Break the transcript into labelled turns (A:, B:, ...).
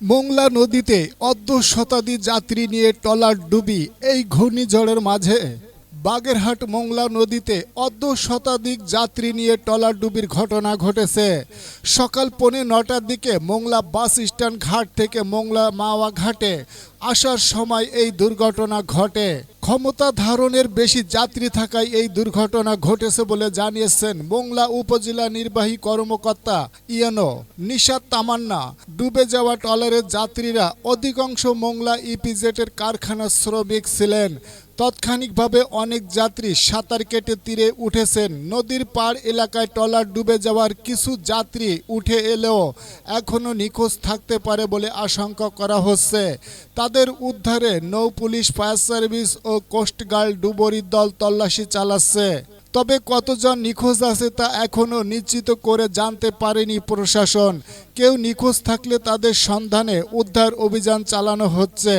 A: মোংলা নদীতে অর্ধ শতাধিক যাত্রী নিয়ে টলার ডুবি এই ঘূর্ণিঝড়ের মাঝে বাগেরহাট মোংলা নদীতে অর্ধ শতাধিক যাত্রী নিয়ে টলার ডুবির ঘটনা ঘটেছে। সকাল পৌনে নটার দিকে মোংলা বাস স্ট্যান্ড ঘাট থেকে মোংলা মাওয়া ঘাটে আসার সময় এই দুর্ঘটনা ঘটে। ক্ষমতা ধারণের বেশি যাত্রী থাকায় এই দুর্ঘটনা ঘটেছে বলে জানিয়েছেন মোংলা উপজেলা নির্বাহী কর্মকর্তা ইয়ানো নিশাত তামান্না। ডুবে যাওয়া ট্রলারের যাত্রীরা অধিকাংশ মোংলা ইপিজেটের কারখানার শ্রমিক ছিলেন। তাৎক্ষণিকভাবে অনেক যাত্রী সাঁতার কেটে তীরে উঠেছেন। নদীর পাড় এলাকায় ট্রলার ডুবে যাওয়ার কিছু যাত্রী উঠে এলেও এখনও নিখোঁজ থাকতে পারে বলে আশঙ্কা করা হচ্ছে। তাদের উদ্ধারে নৌ পুলিশ, ফায়ার সার্ভিস ও কোস্টগার্ড ডুবুরির দল তল্লাশি চালাচ্ছে। তবে কতজন নিখোঁজ আছে তা এখনও নিশ্চিত করে জানতে পারেনি প্রশাসন। কেউ নিখোঁজ থাকলে তাদের সন্ধানে উদ্ধার অভিযান চালানো হচ্ছে।